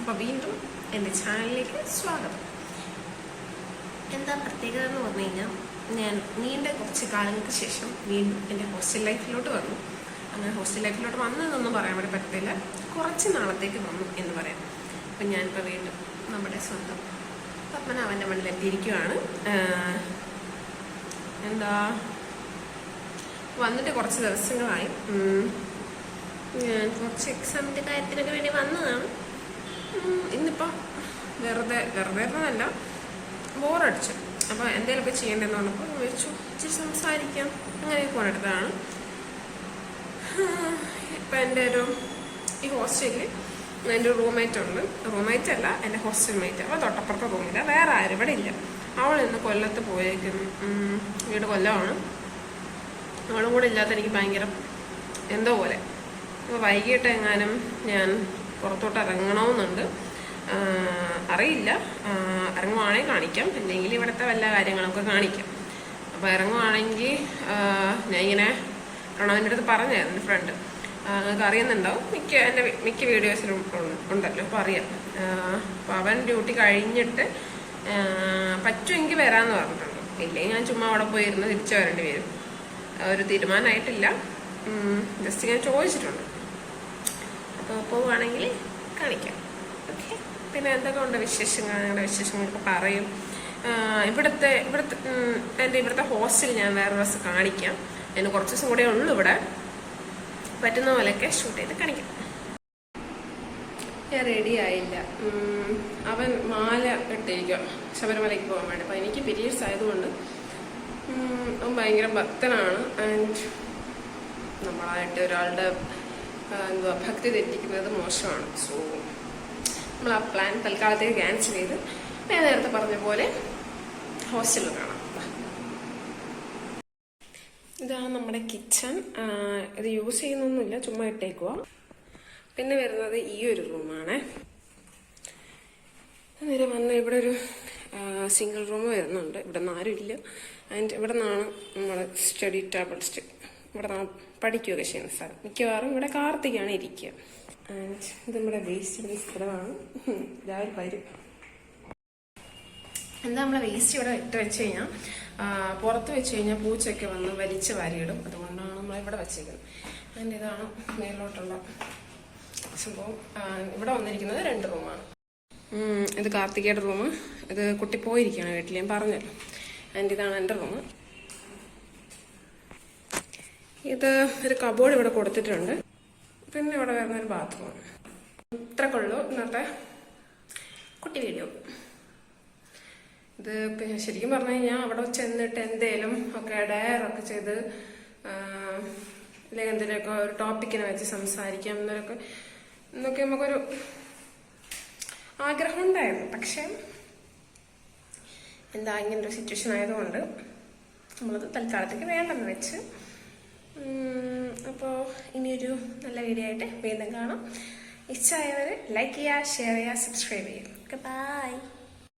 അപ്പോൾ വീണ്ടും എന്റെ ചാനലിലേക്ക് സ്വാഗതം. എന്താ പ്രത്യേകത എന്ന് പറഞ്ഞു കഴിഞ്ഞാൽ ഞാൻ നീണ്ട കുറച്ച് കാലങ്ങൾക്ക് ശേഷം വീണ്ടും എന്റെ ഹോസ്റ്റൽ ലൈഫിലോട്ട് വന്നു. അങ്ങനെ ഹോസ്റ്റൽ ലൈഫിലോട്ട് വന്നതെന്നൊന്നും പറയാൻ വേണ്ടി പറ്റത്തില്ല. കുറച്ച് നാളത്തേക്ക് വന്നു എന്ന് പറയാം. അപ്പം ഞാനിപ്പോൾ വീണ്ടും നമ്മുടെ സ്വന്തം പത്മനാഭന്റെ മണ്ണിലെത്തിയിരിക്കുകയാണ് എന്താ? വന്നിട്ട് കുറച്ച് ദിവസങ്ങളായി. ഞാൻ കുറച്ച് എക്സാമിന്റെ കാര്യത്തിനൊക്കെ വേണ്ടി വന്നതാണ്. ഉം, ഇന്നിപ്പം വെറുതെ വെറുതെ എന്നല്ല ബോറടിച്ചു അപ്പോൾ എന്തെങ്കിലുമൊക്കെ ചെയ്യേണ്ടതെന്ന് പറഞ്ഞപ്പോൾ വിളിച്ചു ഇച്ചിരി സംസാരിക്കാം. അങ്ങനെ പോണെടുത്തതാണ് ഇപ്പം എന്റെ ഒരു ഈ ഹോസ്റ്റലിൽ എന്റെ റൂംമേറ്റ് ഉണ്ട്. റൂംമേറ്റ് അല്ല എന്റെ ഹോസ്റ്റൽ മേറ്റ് അപ്പോൾ തൊട്ടപ്പുറത്തെ റൂമില്ല വേറെ ആരും ഇവിടെ ഇല്ല. അവൾ ഇന്ന് കൊല്ലത്ത് പോയേക്കുന്നു വീട് കൊല്ലമാണ്. അവളും കൂടെ ഇല്ലാത്ത എനിക്ക് ഭയങ്കര എന്തോ പോലെ. അപ്പോൾ വൈകിട്ട് എങ്ങാനും ഞാൻ പുറത്തോട്ട് ഇറങ്ങണമെന്നുണ്ട് അറിയില്ല. ഇറങ്ങുവാണെങ്കിൽ കാണിക്കാം. അല്ലെങ്കിൽ ഇവിടുത്തെ വല്ല കാര്യങ്ങളൊക്കെ കാണിക്കാം. അപ്പോൾ ഇറങ്ങുവാണെങ്കിൽ ഞാൻ ഇങ്ങനെ പ്രണവിന്റെ അടുത്ത് പറഞ്ഞായിരുന്നു എന്റെ ഫ്രണ്ട് നിങ്ങൾക്ക് അറിയുന്നുണ്ടാവും. മിക്ക എന്റെ മിക്ക വീഡിയോസിലും ഉണ്ടല്ലോ. അപ്പോൾ അറിയാം. അപ്പോൾ അവൻ ഡ്യൂട്ടി കഴിഞ്ഞിട്ട് പറ്റുമെങ്കിൽ വരാമെന്ന് പറഞ്ഞിട്ടുണ്ട്. ഇല്ലെങ്കിൽ ഞാൻ ചുമ്മാ അവിടെ പോയിരുന്ന് തിരിച്ചു വരേണ്ടി വരും. ഒരു തീരുമാനമായിട്ടില്ല. ജസ്റ്റ് ഞാൻ ചോദിച്ചിട്ടുണ്ട്. പോവുകയാണെങ്കിൽ കാണിക്കാം. ഓക്കെ? പിന്നെ എന്തൊക്കെ ഉണ്ട് വിശേഷങ്ങൾ? ഞങ്ങളുടെ വിശേഷങ്ങളൊക്കെ പറയും. ഇവിടുത്തെ ഇവിടുത്തെ എന്റെ ഇവിടുത്തെ ഹോസ്റ്റൽ ഞാൻ വേറെ ദിവസം കാണിക്കാം. അതിന് കുറച്ച് ദിവസം കൂടെ ഉള്ളു ഇവിടെ. പറ്റുന്ന പോലെയൊക്കെ ഷൂട്ട് ചെയ്ത് കാണിക്കാം. ഞാൻ റെഡി ആയില്ല. അവൻ മാല ഇട്ടിരിക്കുക ശബരിമലയ്ക്ക് പോകാൻ വേണ്ടി. അപ്പം എനിക്ക് പീരീഡ്സ് ആയതുകൊണ്ട് അവൻ ഭയങ്കര ഭക്തനാണ്. ആൻഡ് നമ്മളായിട്ട് ഒരാളുടെ എന്തുവാ ഭക്തി തെറ്റിക്കുന്നത് മോശമാണ്. സോ നമ്മൾ ആ പ്ലാൻ തൽക്കാലത്തേക്ക് ക്യാൻസൽ ചെയ്ത് ഞാൻ നേരത്തെ പറഞ്ഞ പോലെ ഹോസ്റ്റലിൽ കാണാം. ഇതാ ഇതാണ് നമ്മുടെ കിച്ചൺ ഇത് യൂസ് ചെയ്യുന്നൊന്നുമില്ല ചുമ്മാ ഇട്ടേക്കുക പിന്നെ വരുന്നത് ഈ ഒരു റൂമാണ് നേരെ വന്ന് ഇവിടെ ഒരു സിംഗിൾ റൂം വരുന്നുണ്ട്. ഇവിടെ നിന്ന് ആരുമില്ല. ആൻഡ് ഇവിടെ നിന്നാണ് നമ്മുടെ സ്റ്റഡി ടേബിൾ ഇവിടെ പഠിക്കുകയൊക്കെ ചെയ്യുന്ന സ്ഥലം മിക്കവാറും ഇവിടെ കാർത്തികാണ് ഇരിക്കുക. ആൻഡ് ഇത് നമ്മുടെ വേസ്റ്റ് ഇടുന്ന സ്ഥലമാണ്. രാവിലെ വരും. എന്താ നമ്മളെ വേസ്റ്റ് ഇവിടെ ഇട്ട് വെച്ച് കഴിഞ്ഞാൽ പുറത്ത് വെച്ച് കഴിഞ്ഞാൽ പൂച്ചയൊക്കെ വന്ന് വലിച്ച് വാരിയിടും. അതുകൊണ്ടാണ് നമ്മൾ ഇവിടെ വെച്ചേക്കുന്നത്. അതിന്റെ ഇതാണ് മേലോട്ടുള്ള സംഭവം. ഇവിടെ വന്നിരിക്കുന്നത് രണ്ട് റൂമാണ് ഇത് കാർത്തികയുടെ റൂം ഇത് കുട്ടി പോയിരിക്കുകയാണ് വീട്ടിൽ ഞാൻ പറഞ്ഞല്ലോ. ആൻഡ് ഇതാണ് എന്റെ റൂം ഇത് ഒരു കബോർഡ് ഇവിടെ കൊടുത്തിട്ടുണ്ട്. പിന്നെ ഇവിടെ വരുന്ന ഒരു ബാത്റൂം ഇത്രക്കുള്ളൂ ഇന്നത്തെ കുട്ടി വീഡിയോ ഇത് ശരിക്കും പറഞ്ഞു കഴിഞ്ഞാൽ അവിടെ ചെന്നിട്ട് എന്തേലും ഒക്കെ ഡയറൊക്കെ ചെയ്ത് അല്ലെങ്കിൽ എന്തെങ്കിലുമൊക്കെ ഒരു ടോപ്പിക്കിനെ വെച്ച് സംസാരിക്കാം എന്നൊക്കെ എന്നൊക്കെ നമുക്കൊരു ആഗ്രഹം ഉണ്ടായിരുന്നു. പക്ഷേ എന്താ ഇങ്ങനൊരു സിറ്റുവേഷൻ ആയതുകൊണ്ട് നമ്മളത് തൽക്കാലത്തേക്ക് വേണ്ടെന്ന് വെച്ച് അപ്പോൾ ഇനിയൊരു നല്ല വീഡിയോ ആയിട്ട് വീണ്ടും കാണാം. ഇച്ഛായവർ ലൈക്ക് ചെയ്യുക ഷെയർ ചെയ്യുക സബ്സ്ക്രൈബ് ചെയ്യുക. ബൈ